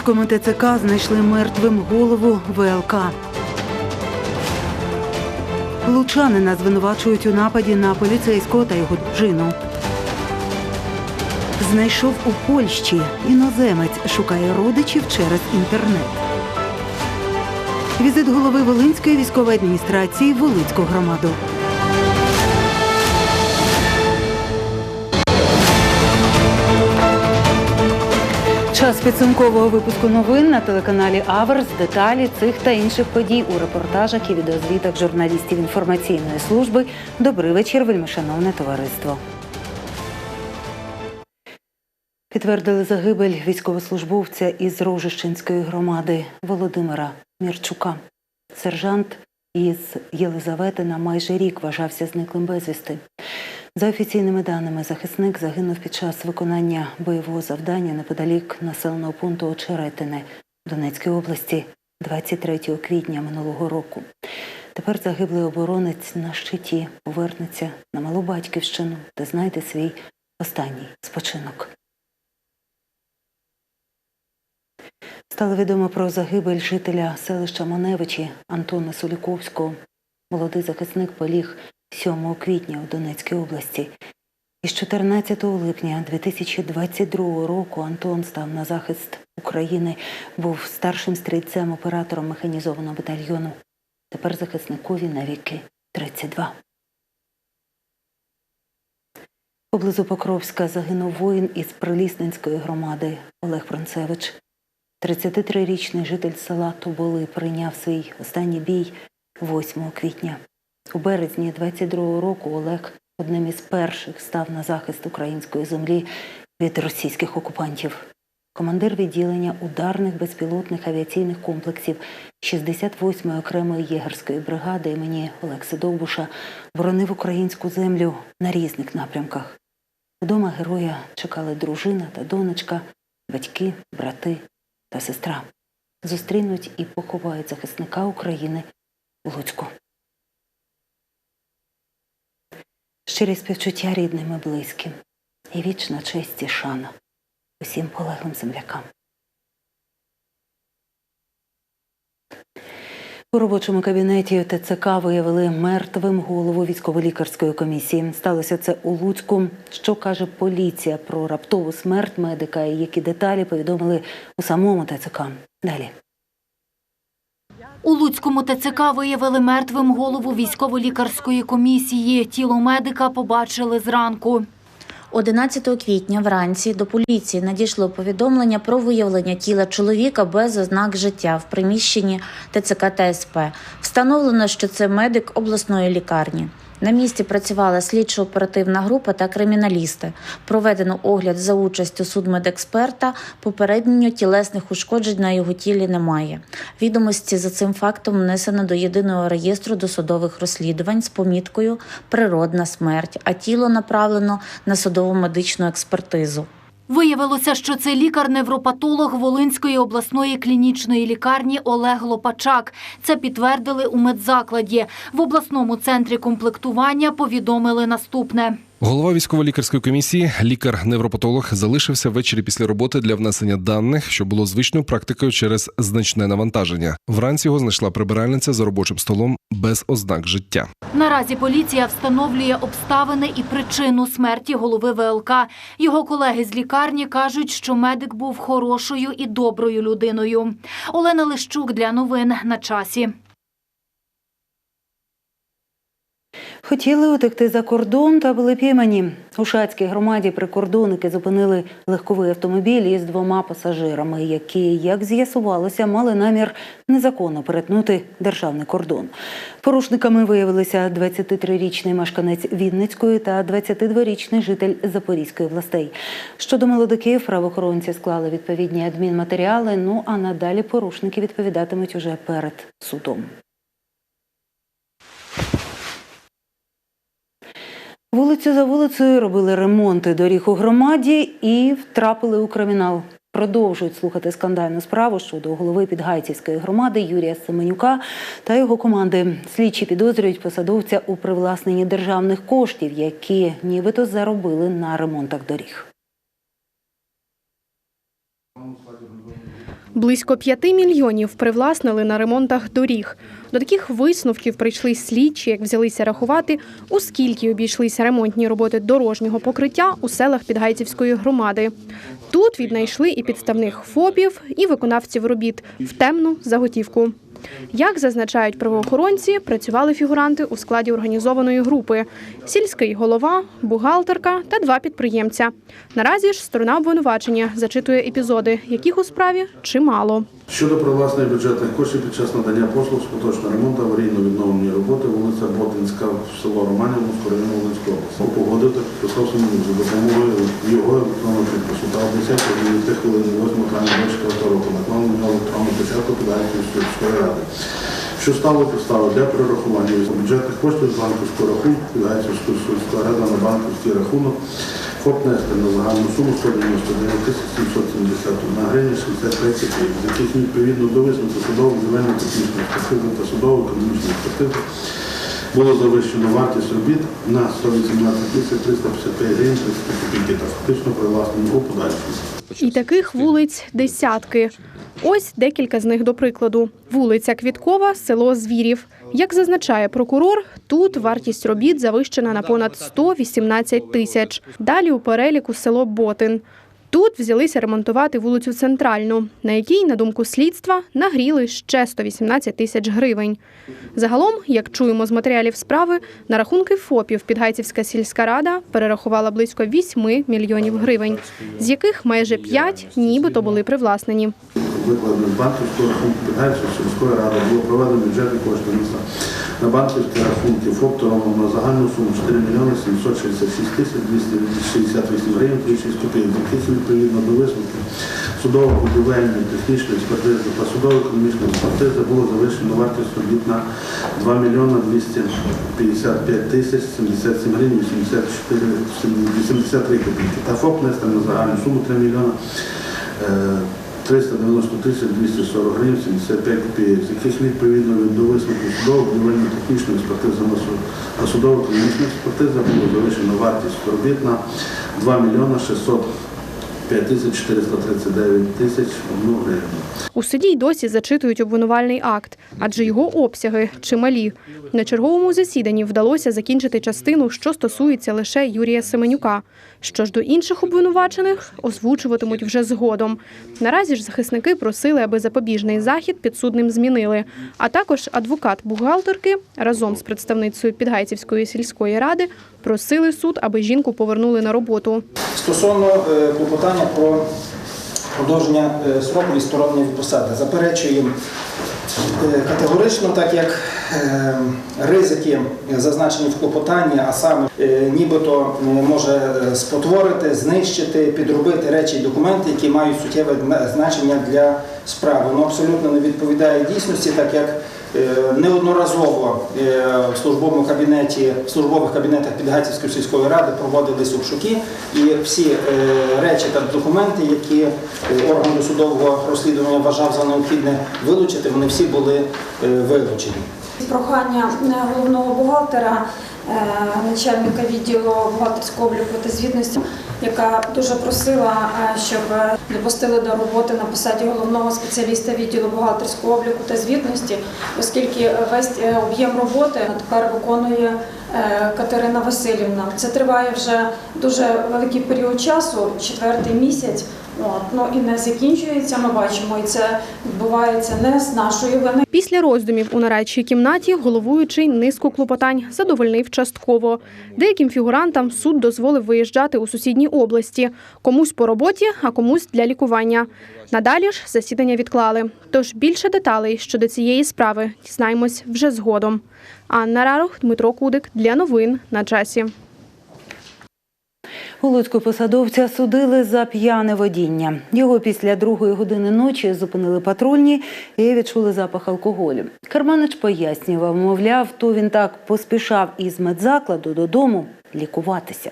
Луцькому ТЦК знайшли мертвим голову ВЛК. Лучанина звинувачують у нападі на поліцейського та його дружину. Знайшов у Польщі. Іноземець шукає родичів через інтернет. Візит голови Волинської військової адміністрації в Волинську громаду. Час підсумкового випуску новин на телеканалі Аверс. Деталі цих та інших подій у репортажах і відеозвітах журналістів інформаційної служби. Добрий вечір, вельмишановне товариство. Підтвердили загибель військовослужбовця із Рожищенської громади Володимира Мірчука. Сержант із Єлизаветина майже рік вважався зниклим безвісти. За офіційними даними, захисник загинув під час виконання бойового завдання неподалік населеного пункту Очеретине Донецької області 23 квітня минулого року. Тепер загиблий оборонець на щиті повернеться на малу батьківщину та знайде свій останній спочинок. Стало відомо про загибель жителя селища Маневичі Антона Соліковського. Молодий захисник поліг 7 квітня у Донецькій області. Із 14 липня 2022 року Антон став на захист України, був старшим стрільцем оператором механізованого батальйону. Тепер захисникові навіки 32. Поблизу Покровська загинув воїн із Прилісненської громади Олег Францевич. 33-річний житель села Тоболи прийняв свій останній бій 8 квітня. У березні 22-го року Олег одним із перших став на захист української землі від російських окупантів. Командир відділення ударних безпілотних авіаційних комплексів 68-ї окремої єгерської бригади імені Олекси Довбуша боронив українську землю на різних напрямках. Вдома героя чекали дружина та донечка, батьки, брати та сестра. Зустрінуть і поховають захисника України у Луцьку. Щирі співчуття рідним і близьким і вічна честь і шана усім полеглим землякам. У робочому кабінеті ТЦК виявили мертвим голову військово-лікарської комісії. Сталося це у Луцьку. Що каже поліція про раптову смерть медика і які деталі повідомили у самому ТЦК. Далі. У Луцькому ТЦК виявили мертвим голову військово-лікарської комісії. Тіло медика побачили зранку. 11 квітня вранці до поліції надійшло повідомлення про виявлення тіла чоловіка без ознак життя в приміщенні ТЦК ТСП. Встановлено, що це медик обласної лікарні. На місці працювала слідчо-оперативна група та криміналісти. Проведено огляд за участю судмедексперта. Попередньо тілесних ушкоджень на його тілі немає. Відомості за цим фактом внесено до єдиного реєстру досудових розслідувань з поміткою Природна смерть, а тіло направлено на судово медичну експертизу. Виявилося, що це лікар-невропатолог Волинської обласної клінічної лікарні Олег Лопачак. Це підтвердили у медзакладі. В обласному центрі комплектування повідомили наступне. Голова військово-лікарської комісії, лікар-невропатолог, залишився ввечері після роботи для внесення даних, що було звичною практикою через значне навантаження. Вранці його знайшла прибиральниця за робочим столом без ознак життя. Наразі поліція встановлює обставини і причину смерті голови ВЛК. Його колеги з лікарні кажуть, що медик був хорошою і доброю людиною. Олена Лищук для новин на часі. Хотіли утекти за кордон та були піймані. У Шацькій громаді прикордонники зупинили легковий автомобіль із двома пасажирами, які, як з'ясувалося, мали намір незаконно перетнути державний кордон. Порушниками виявилися 23-річний мешканець Вінницької та 22-річний житель Запорізької областей. Щодо молодиків, правоохоронці склали відповідні адмінматеріали. Ну а надалі порушники відповідатимуть уже перед судом. Вулицю за вулицею робили ремонти доріг у громаді і втрапили у кримінал. Продовжують слухати скандальну справу щодо голови Підгайцівської громади Юрія Семенюка та його команди. Слідчі підозрюють посадовця у привласненні державних коштів, які нібито заробили на ремонтах доріг. Близько 5 мільйонів привласнили на ремонтах доріг. До таких висновків прийшли слідчі, як взялися рахувати, у скільки обійшлися ремонтні роботи дорожнього покриття у селах Підгайцівської громади. Тут віднайшли і підставних ФОПів, і виконавців робіт в темну заготівку. Як зазначають правоохоронці, працювали фігуранти у складі організованої групи: сільський голова, бухгалтерка та два підприємця. Наразі ж сторона обвинувачення зачитує епізоди, яких у справі чимало. Щодо привласнення бюджетних коштів під час надання послуг з поточного ремонту аварійно-відновлені роботи вулиця Ботинська, село Романів, Москорина, Волинської області. Погодити підписав Семенюк за допомогою його електронного підпису та об 10 9 хвилин 8 травня 24 року наклав на нього електронну початку Підгайцівської сільської ради. Що стало підставою для перерахування бюджетних коштів з банківського рахунку Підгайцівської сільської ради на банківський рахунок ФОП «Нестер» на загальну суму 199 тисяч 771 гривня 63 копійок, яких відповідно до висновку судового земельно технічної експертизи та судової економічної експертизи було завищено вартість робіт на 118 тисяч 355 гривень 30 копійки та фактично привласнено у подальшому. І таких вулиць десятки. Ось декілька з них до прикладу. Вулиця Квіткова, село Звірів. Як зазначає прокурор, тут вартість робіт завищена на понад 118 тисяч. Далі у переліку село Ботин. Тут взялися ремонтувати вулицю Центральну, на якій, на думку слідства, нагріли ще 118 тисяч гривень. Загалом, як чуємо з матеріалів справи, на рахунки ФОПів Підгайцівська сільська рада перерахувала близько 8 мільйонів гривень, з яких майже 5 нібито були привласнені. Викладено банківського рахунку Підгайцівської сільської ради було проведено бюджетні кошти на банківські рахунки ФОП «Торомов» на загальну суму 4 мільйони 766 тисяч 268 гривень 36 копійок, з відповідно до висновків судово-будівельної, технічної експертизи та судово-економічної експертизи було завищено вартість робіт на 2 мільйона 255 тисяч 77 гривень 84, 83 копійки. Та ФОП «Нестер» на загальну суму 3 мільйона е, 390 тисяч 240 гривень 75 копійок, з яких відповідно до висновку судового будівельно технічної експертизи на судово-клінічної експертиза, була залишено вартість робіт на 2 мільйона 600 5439 тисяч одну гривень. У суді й досі зачитують обвинувальний акт, адже його обсяги чималі. На черговому засіданні вдалося закінчити частину, що стосується лише Юрія Семенюка. Що ж до інших обвинувачених озвучуватимуть вже згодом. Наразі ж захисники просили, аби запобіжний захід підсудним змінили. А також адвокат бухгалтерки разом з представницею Підгайцівської сільської ради просили суд, аби жінку повернули на роботу. Стосовно е, клопотання про продовження е, строку відсторонення посади, заперечуємо е, категорично, так як ризики зазначені в клопотанні, а саме нібито може спотворити, знищити, підробити речі і документи, які мають суттєве значення для справи. Воно абсолютно не відповідає дійсності, так як Неодноразово е, в службовому кабінеті, в службових кабінетах Підгайцівської сільської ради проводились обшуки, і всі е, речі та документи, які е, орган досудового розслідування вважав за необхідне вилучити, вони всі були е, вилучені. Прохання е, головного бухгалтера, е, начальника відділу бухгалтерського обліку та звітності, яка дуже просила, е, щоб е, допустили до роботи на посаді головного спеціаліста відділу бухгалтерського обліку та звітності, оскільки весь е, об'єм роботи тепер виконує е, Катерина Васильівна. Це триває вже дуже великий період часу, четвертий місяць. От, ну і не закінчується. Ми бачимо, і це відбувається не з нашої вини. Після роздумів у нарадчій кімнаті головуючий низку клопотань задовольнив частково. Деяким фігурантам суд дозволив виїжджати у сусідні області, комусь по роботі, а комусь для лікування. Надалі ж засідання відклали. Тож більше деталей щодо цієї справи дізнаємось вже згодом. Анна Рарух, Дмитро Кудик для новин на часі. Луцьку посадовця судили за п'яне водіння. Його після другої години ночі зупинили патрульні і відчули запах алкоголю. Карманич пояснював, мовляв, то він так поспішав із медзакладу додому лікуватися.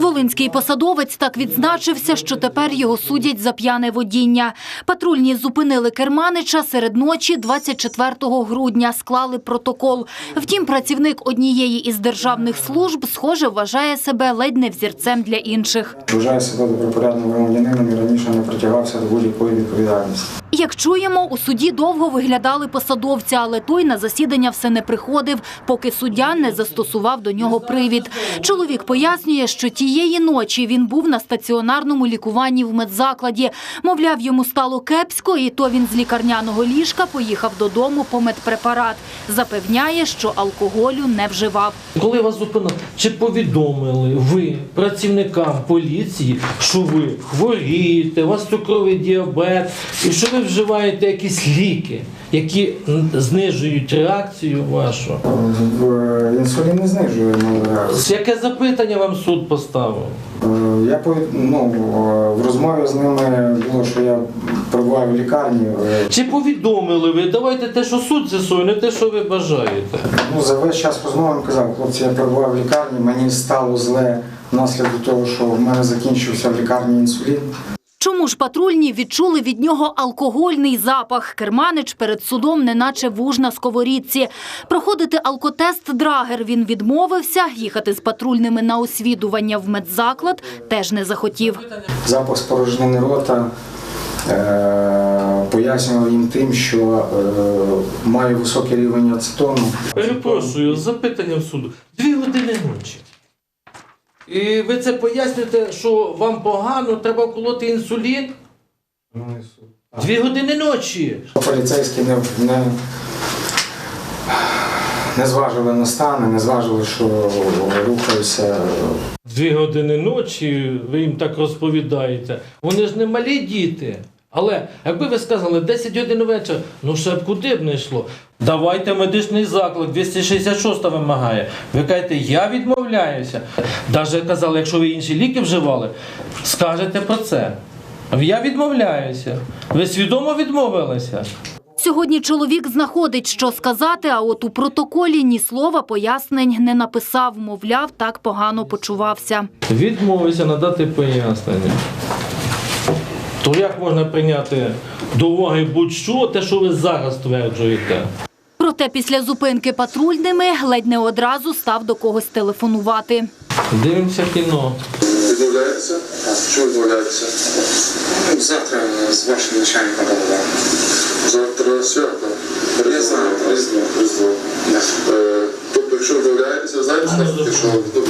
Волинський посадовець так відзначився, що тепер його судять за п'яне водіння. Патрульні зупинили керманича серед ночі 24 грудня, склали протокол. Втім, працівник однієї із державних служб, схоже, вважає себе ледь не взірцем для інших. Вважаю себе добропорядним громадянином і раніше не притягався до будь-якої відповідальності. Як чуємо, у суді довго виглядали посадовця, але той на засідання все не приходив, поки суддя не застосував до нього привід. Чоловік пояснює, що тієї ночі він був на стаціонарному лікуванні в медзакладі. Мовляв, йому стало кепсько, і то він з лікарняного ліжка поїхав додому по медпрепарат. Запевняє, що алкоголю не вживав. Коли вас зупинили, чи повідомили ви працівникам поліції, що ви хворієте, у вас цукровий діабет, і що ви вживаєте якісь ліки, які знижують реакцію вашу? В- Інсулін не знижує реакцію. Яке запитання вам суд поставив? Е, Я ну, е, в розмові з ними було, що я перебуваю в лікарні. Е, Чи повідомили ви? Давайте те, що суд з'ясує, не те, що ви бажаєте. Ну, за весь час розмови казав, хлопці, я перебуваю в лікарні, мені стало зле внаслідок того, що в мене закінчився в лікарні інсулін. Чому ж патрульні відчули від нього алкогольний запах? Керманич перед судом неначе вуж на сковорідці. Проходити алкотест Драгер він відмовився. Їхати з патрульними на освідування в медзаклад теж не захотів. Запах спорожнини рота. Е, пояснював їм тим, що е, маю високий рівень ацетону. Перепрошую, запитання в суду. Дві години ночі. І ви це пояснюєте, що вам погано, треба вколоти інсулін? Дві години ночі. Поліцейські не, не, не зважили на стани, не зважили, що рухаюся. Дві години ночі, ви їм так розповідаєте. Вони ж не малі діти. Але якби ви сказали 10 годин вечора, ну ще б куди б не йшло. Давайте медичний заклик, 266 вимагає. Ви кажете, я відмовляюся. Навіть казали, якщо ви інші ліки вживали, скажете про це. Я відмовляюся. Ви свідомо відмовилися? Сьогодні чоловік знаходить, що сказати, а от у протоколі ні слова пояснень не написав. Мовляв, так погано почувався. Відмовився надати пояснення. То як можна прийняти до уваги будь-що, те, що ви зараз стверджуєте? Проте після зупинки патрульними ледь не одразу став до когось телефонувати. Дивимося кіно. Відмовляється? Чому відмовляється? Завтра з вашим начальником поговоримо. Завтра свято. Я знаю, Різдво. Е, Тобто, якщо відмовляється, знаєте, скажете, що ну,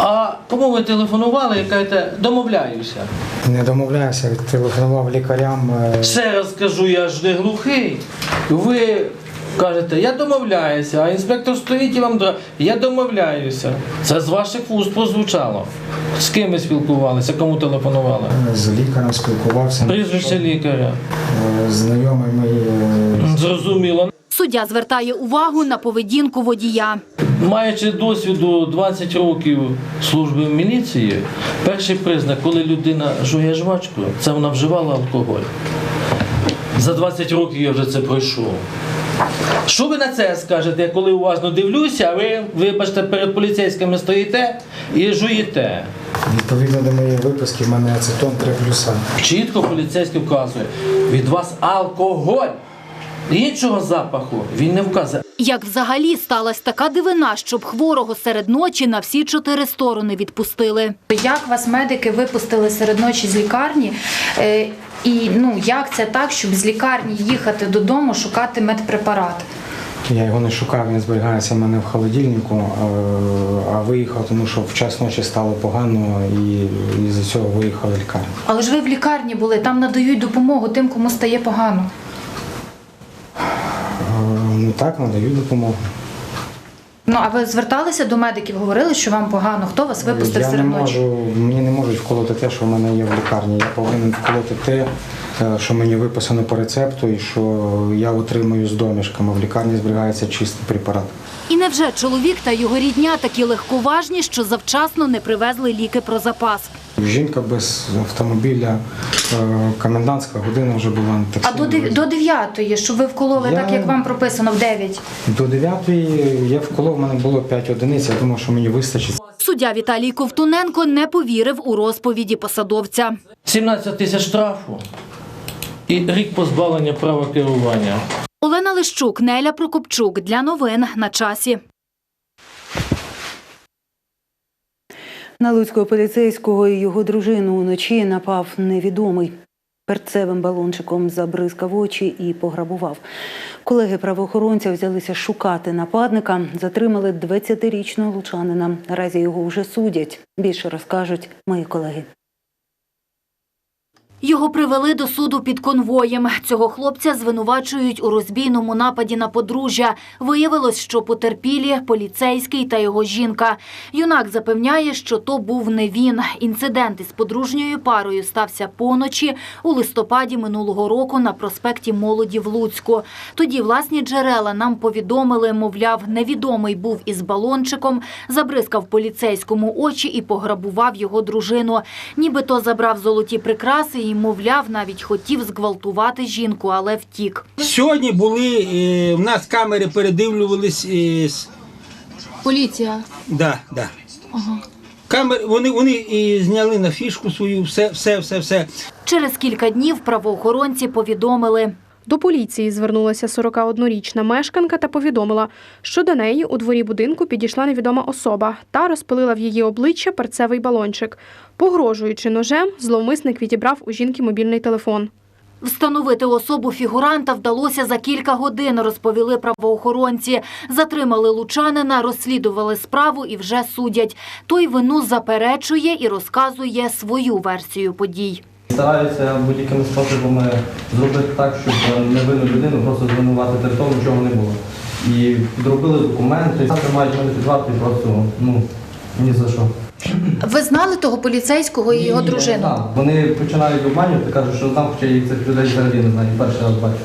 А кому ви телефонували і кажете, домовляюся? Не домовляюся, телефонував лікарям. е, Ще раз кажу, я ж не глухий. Ви кажете, я домовляюся, а інспектор стоїть і вам. Я домовляюся. Це з ваших вуст прозвучало. З ким ви спілкувалися, кому телефонували? З лікарем спілкувався. Прізвище лікаря. Е, Знайомий е, Зрозуміло. Суддя звертає увагу на поведінку водія. Маючи досвіду 20 років служби в міліції, перший признак, коли людина жує жвачку, це вона вживала алкоголь. За 20 років я вже це пройшов. Що ви на це скажете, я коли уважно дивлюся, а ви, вибачте, перед поліцейськими стоїте і жуєте. відповідно до моєї виписки, в мене ацетон 3 плюса. Чітко поліцейський вказує, від вас алкоголь. Іншого запаху він не вказує. Як взагалі сталася така дивина, щоб хворого серед ночі на всі чотири сторони відпустили? Як вас медики випустили серед ночі з лікарні? Е, І ну як це так, щоб з лікарні їхати додому шукати медпрепарат? Я його не шукав, він зберігається в мене в холодильнику, е, а виїхав, тому що в час ночі стало погано і, і з цього виїхав в лікарню. Але ж ви в лікарні були, там надають допомогу тим, кому стає погано. Ну так, надають допомогу. Ну а ви зверталися до медиків, говорили, що вам погано? Хто вас випустив я не серед ночі? можу, мені не можуть вколоти те, що в мене є в лікарні. Я повинен вколоти те, е, що мені виписано по рецепту, і що я отримую з домішками. В лікарні зберігається чистий препарат. І невже чоловік та його рідня такі легковажні, що завчасно не привезли ліки про запас? Жінка без автомобіля, е, комендантська година вже була А таксі до везли. до дев'ятої, щоб ви вкололи Я- так, як вам прописано в 9. До 9 я вколов, в мене було 5 одиниць, я думав, що мені вистачить. Суддя Віталій Ковтуненко не повірив у розповіді посадовця. 17 тисяч штрафу і рік позбавлення права керування. Олена Лищук, Неля Прокопчук для новин на часі. На Луцького поліцейського і його дружину уночі напав невідомий. Перцевим балончиком забризкав очі і пограбував. Колеги правоохоронця взялися шукати нападника. Затримали 20-річного лучанина. Наразі його вже судять. Більше розкажуть мої колеги. Його привели до суду під конвоєм. Цього хлопця звинувачують у розбійному нападі на подружжя. Виявилось, що потерпілі поліцейський та його жінка. Юнак запевняє, що то був не він. Інцидент із подружньою парою стався поночі у листопаді минулого року на проспекті Молоді в Луцьку. Тоді власні джерела нам повідомили, мовляв, невідомий був із балончиком, забризкав поліцейському очі і пограбував його дружину. Нібито забрав золоті прикраси і, мовляв, навіть хотів зґвалтувати жінку, але втік. Сьогодні були, е, в нас камери передивлювались. Е, Поліція. да, да. Камери, вони, вони і зняли на фішку свою, все, все, все, все. Через кілька днів правоохоронці повідомили. До поліції звернулася 41-річна мешканка та повідомила, що до неї у дворі будинку підійшла невідома особа та розпилила в її обличчя перцевий балончик. Погрожуючи ножем, зловмисник відібрав у жінки мобільний телефон. Встановити особу фігуранта вдалося за кілька годин, розповіли правоохоронці. Затримали лучанина, розслідували справу і вже судять. Той вину заперечує і розказує свою версію подій. Стараються будь-якими способами зробити так, щоб невинну людину просто звинуватити в тому, чого не було. І підробили документи, завтра мають мене під вартою просто ну ні за що. Ви знали того поліцейського і його дружину? Так, Вони починають обманювати, кажуть, що там, хоча їх цих людей взагалі не знаю, перший раз бачу.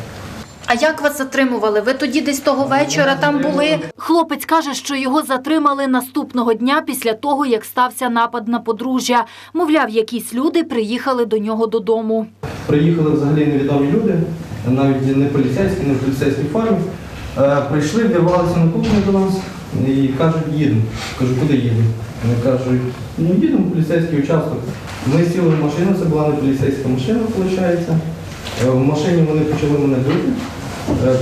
А як вас затримували? Ви тоді десь того вечора там були? Хлопець каже, що його затримали наступного дня після того, як стався напад на подружжя. Мовляв, якісь люди приїхали до нього додому. Приїхали взагалі невідомі люди, навіть не поліцейські, не в поліцейській формі. Е, прийшли, вірвалися на кухню до нас і кажуть, їдемо. Кажу, куди їдемо? Вони кажуть, ну їдемо в поліцейський участок. Ми сіли в машину, це була не поліцейська машина, виходить. Е, В машині вони почали мене бити,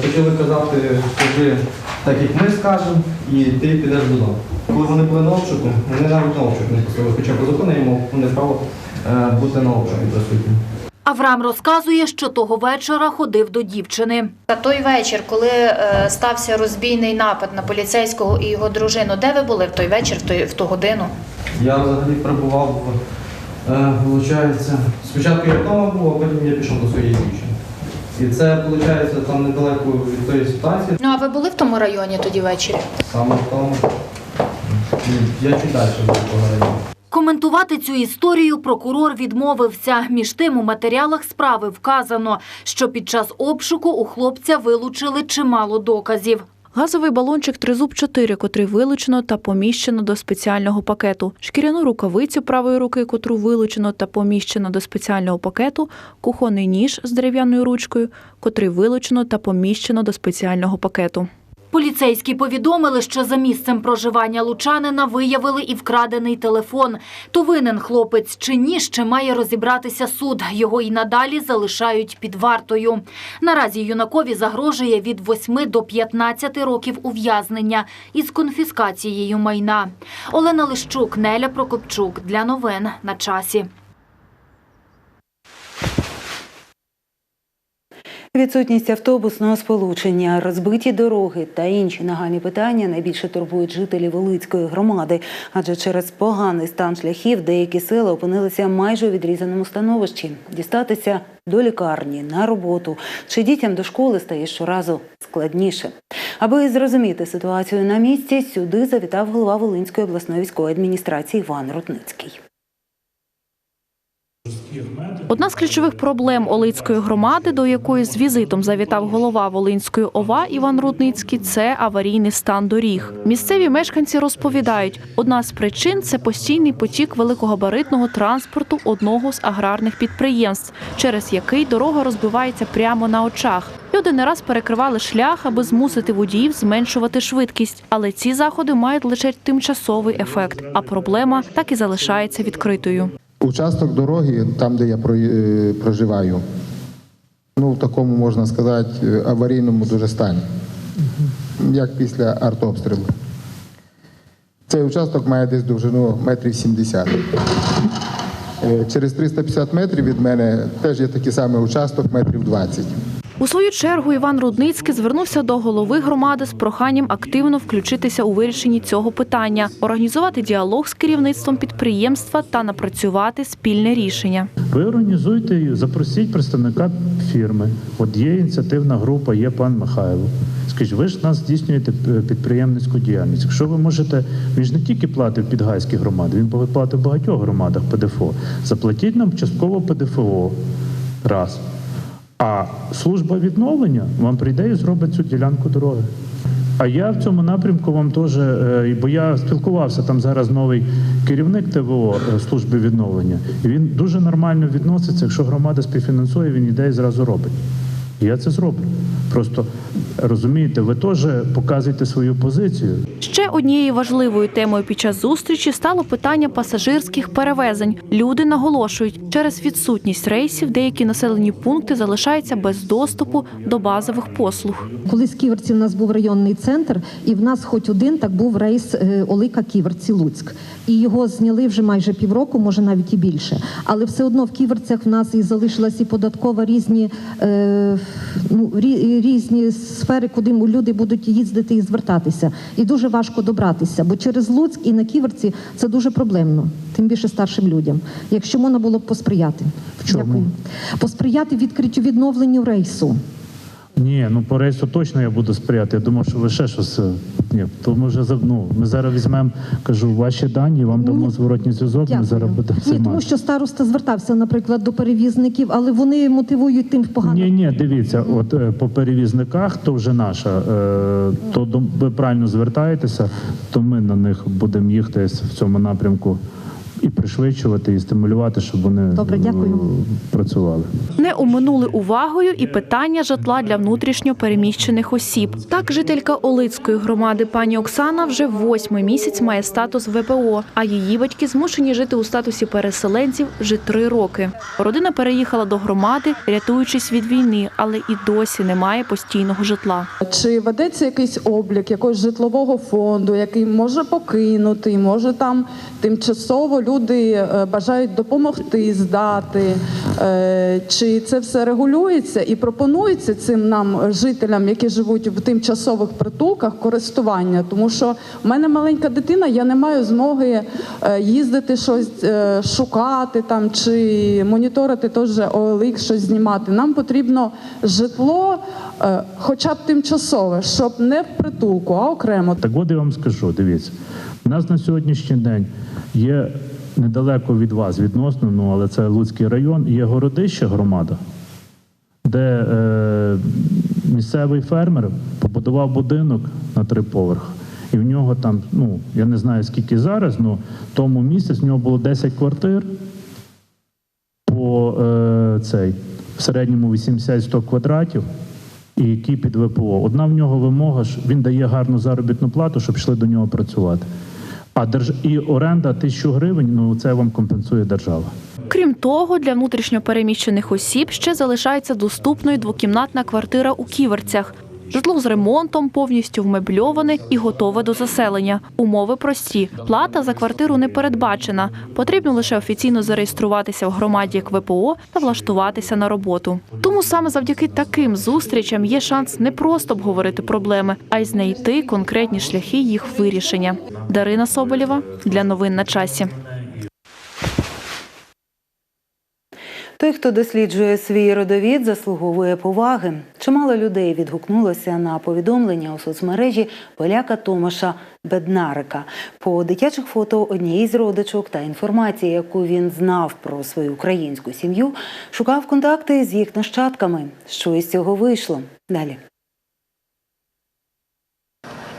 почали казати, скажи так, як ми скажемо, і ти підеш додому. Коли вони були на обшуку, вони навіть на обшук не пустили, хоча по закону мав повне право е, бути на обшуку присутнім. Авраам розказує, що того вечора ходив до дівчини. А той вечір, коли е, стався розбійний напад на поліцейського і його дружину, де ви були в той вечір, в, той, в ту годину? Я взагалі перебував, е, виходить, спочатку я вдома був, а потім я пішов до своєї дівчини. І це, виходить, там недалеко від тої ситуації, Ну а ви були в тому районі тоді ввечері? саме в тому. Я чуть далі був того району. Коментувати цю історію прокурор відмовився. Між тим у матеріалах справи вказано, що під час обшуку у хлопця вилучили чимало доказів. Газовий балончик тризуб 4, котрий вилучено та поміщено до спеціального пакету, шкіряну рукавицю правої руки, котру вилучено та поміщено до спеціального пакету, кухонний ніж з дерев'яною ручкою, котрий вилучено та поміщено до спеціального пакету. Поліцейські повідомили, що за місцем проживання лучанина виявили і вкрадений телефон. То винен хлопець чи ні, ще має розібратися суд. Його і надалі залишають під вартою. Наразі юнакові загрожує від 8 до 15 років ув'язнення із конфіскацією майна. Олена Лищук, Неля Прокопчук. Для новин на часі. Відсутність автобусного сполучення, розбиті дороги та інші нагальні питання найбільше турбують жителів Волицької громади, адже через поганий стан шляхів деякі села опинилися майже у відрізаному становищі. Дістатися до лікарні, на роботу чи дітям до школи стає щоразу складніше. Аби зрозуміти ситуацію на місці, сюди завітав голова Волинської обласної військової адміністрації Іван Ротницький. Одна з ключових проблем Олицької громади, до якої з візитом завітав голова Волинської ОВА Іван Рудницький, це аварійний стан доріг. Місцеві мешканці розповідають, одна з причин це постійний потік великогабаритного транспорту одного з аграрних підприємств, через який дорога розбивається прямо на очах. Люди не раз перекривали шлях, аби змусити водіїв зменшувати швидкість. Але ці заходи мають лише тимчасовий ефект, а проблема так і залишається відкритою. Участок дороги, там, де я е, проживаю, ну, в такому, можна сказати, е, аварійному дуже стані, як після артобстрілу. Цей участок має десь довжину метрів 70. Е, Через 350 метрів від мене теж є такий самий участок метрів 20. У свою чергу Іван Рудницький звернувся до голови громади з проханням активно включитися у вирішенні цього питання, організувати діалог з керівництвом підприємства та напрацювати спільне рішення. Ви організуйте, і запросіть представника фірми. От є ініціативна група, є пан Михайло. Скажіть, ви ж нас здійснюєте е, підприємницьку діяльність. Якщо ви можете, він ж не тільки платив підгайські громади, він платив в багатьох громадах ПДФО. Заплатіть нам частково ПДФО. Раз. А служба відновлення вам прийде і зробить цю ділянку дороги. А я в цьому напрямку вам теж, е, бо я спілкувався там зараз новий керівник ТВО е, служби відновлення. І він дуже нормально відноситься. Якщо громада співфінансує, він іде і зразу робить. Я це зроблю. Просто розумієте, ви теж показуєте свою позицію. Ще однією важливою темою під час зустрічі стало питання пасажирських перевезень. Люди наголошують, через відсутність рейсів деякі населені пункти залишаються без доступу до базових послуг. Колись в Ківерці в нас був районний центр, і в нас хоч один так був рейс е, Олика Ківерці Луцьк. І його зняли вже майже півроку, може навіть і більше. Але все одно в Ківерцях в нас і залишилась і податкова різні, е, ну, різні сфери, куди люди будуть їздити і звертатися. І дуже важко добратися, бо через Луцьк і на Ківерці це дуже проблемно, тим більше старшим людям. Якщо можна було б посприяти. В чому? Дякую. Посприяти відкриттю відновленню рейсу. Ні, ну по рейсу точно я буду сприяти. Я думав, що ви ще щось. е, Ні, то ми вже за- ну, ми зараз візьмемо, кажу, ваші дані, вам дамо зворотній зв'язок. Ми зараз будемо Ні, тому що староста звертався, наприклад, до перевізників, але вони мотивують тим погано. Ні, ні, дивіться, от е, по перевізниках, то вже наша, е, то до- ви правильно звертаєтеся, то ми на них будемо їхати в цьому напрямку і пришвидшувати, і стимулювати, щоб вони Добре, дякую. е, працювали. Не оминули увагою і питання житла для внутрішньо переміщених осіб. Так, жителька Олицької громади пані Оксана вже восьмий місяць має статус ВПО, а її батьки змушені жити у статусі переселенців вже три роки. Родина переїхала до громади, рятуючись від війни, але і досі немає постійного житла. Чи ведеться якийсь облік якогось житлового фонду, який може покинути, може там тимчасово люди е, бажають допомогти здати? Е, Чи це все регулюється і пропонується цим нам жителям, які живуть в тимчасових притулках, користування? Тому що в мене маленька дитина, я не маю змоги е, їздити щось шукати там чи моніторити теж OLX, щось знімати. Нам потрібно житло, хоча б тимчасове, щоб не в притулку, а окремо. Так от я вам скажу, дивіться, у нас на сьогоднішній день є недалеко від вас відносно, ну але це Луцький район, є городище громада, де е, місцевий фермер побудував будинок на три поверхи. І в нього там, ну я не знаю скільки зараз, але тому місяць в нього було 10 квартир по е, цей в середньому 80-100 квадратів і які під ВПО. Одна в нього вимога, що він дає гарну заробітну плату, щоб йшли до нього працювати. А держ... і оренда тисячу гривень, ну це вам компенсує держава. Крім того, для внутрішньо переміщених осіб ще залишається доступною двокімнатна квартира у Ківерцях. Житло з ремонтом, повністю вмебльоване і готове до заселення. Умови прості. Плата за квартиру не передбачена. Потрібно лише офіційно зареєструватися в громаді як ВПО та влаштуватися на роботу. Тому саме завдяки таким зустрічам є шанс не просто обговорити проблеми, а й знайти конкретні шляхи їх вирішення. Дарина Соболєва для новин на часі. Той, хто досліджує свій родовід, заслуговує поваги. Чимало людей відгукнулося на повідомлення у соцмережі поляка Томаша Беднарика. По дитячих фото однієї з родичок та інформації, яку він знав про свою українську сім'ю, шукав контакти з їх нащадками. Що із цього вийшло? Далі.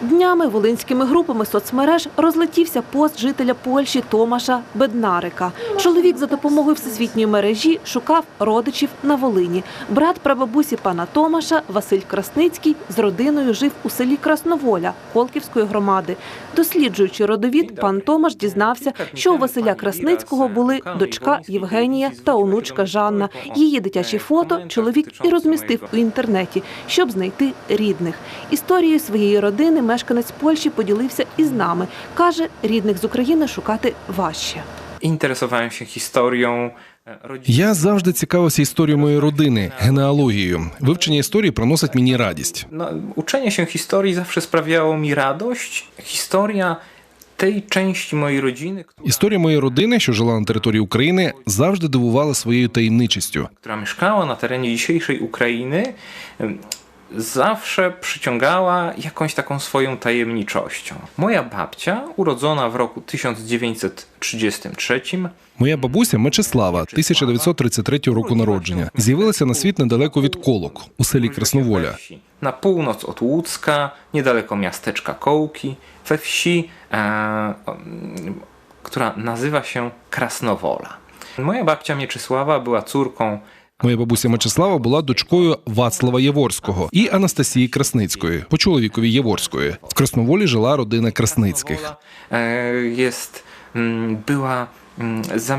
Днями волинськими групами соцмереж розлетівся пост жителя Польщі Томаша Беднарика. Чоловік за допомогою всесвітньої мережі шукав родичів на Волині. Брат прабабусі пана Томаша Василь Красницький з родиною жив у селі Красноволя Колківської громади. Досліджуючи родовід, пан Томаш дізнався, що у Василя Красницького були дочка Євгенія та онучка Жанна. Її дитячі фото чоловік і розмістив у інтернеті, щоб знайти рідних. Історією своєї родини мешканець Польщі поділився із нами. Каже, рідних з України шукати важче. Interesowałem się historią e. Я завжди цікавився історією моєї родини, генеалогією. Вивчення історії приносить мені радість. Uczenie się historii zawsze sprawiało mi radość. Historia tej części mojej rodziny, Історія моєї родини, що жила на території України, завжди дивувала своєю таємничістю. która mieszkała na terenie dzisiejszej Ukrainy, em, zawsze przyciągała jakąś taką swoją tajemniczością. Moja babcia, urodzona w roku 1933, Моя бабуся Мечислава, 1933 року народження, з'явилася на світ недалеко від Колок у селі Красноволя. na północ od Łódzka, niedaleko miasteczka Kołki, we wsi, e, mm, która nazywa się Krasnowola. Moja babcia Mieczysława była córką Моя бабуся Мечислава була дочкою Вацлава Єворського і Анастасії Красницької, по чоловікові Єворської. В Красноволі жила родина Красницьких. e, jest,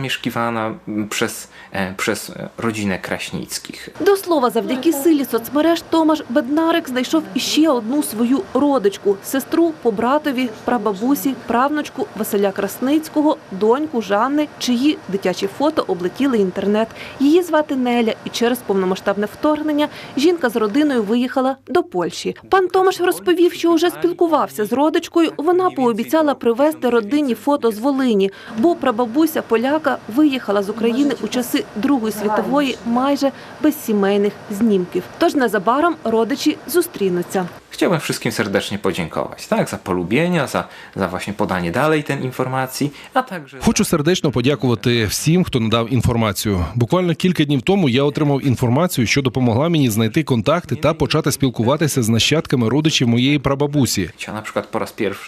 mm, przez, e, przez rodzinę Kraśnickich. До слова, завдяки силі соцмереж Томаш Беднарик знайшов іще одну свою родичку – сестру по братові, прабабусі, правнучку Василя Красницького, доньку Жанни, чиї дитячі фото облетіли інтернет. Її звати Неля, і через повномасштабне вторгнення жінка з родиною виїхала до Польщі. Пан Томаш розповів, що вже спілкувався з родичкою. Вона пообіцяла привезти родині фото з Волині, бо прабабуся поляка виїхала з України у часи Другої світової майже без сімейних знімків. Тож незабаром родичі зустрінуться. Chciałbym wszystkim serdecznie podziękować, tak, za polubienia, za, za właśnie podanie dalej tej informacji, a także Хочу сердечно подякувати всім, хто надав інформацію. Буквально кілька днів тому я отримав інформацію, що допомогла мені знайти контакти та почати спілкуватися з нащадками родичів моєї прабабусі.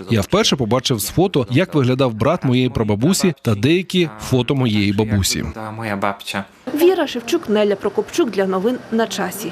Я вперше побачив з фото, як виглядав брат моєї прабабусі та деякі фото моєї бабусі. Віра Шевчук, Неля Прокопчук для новин на часі.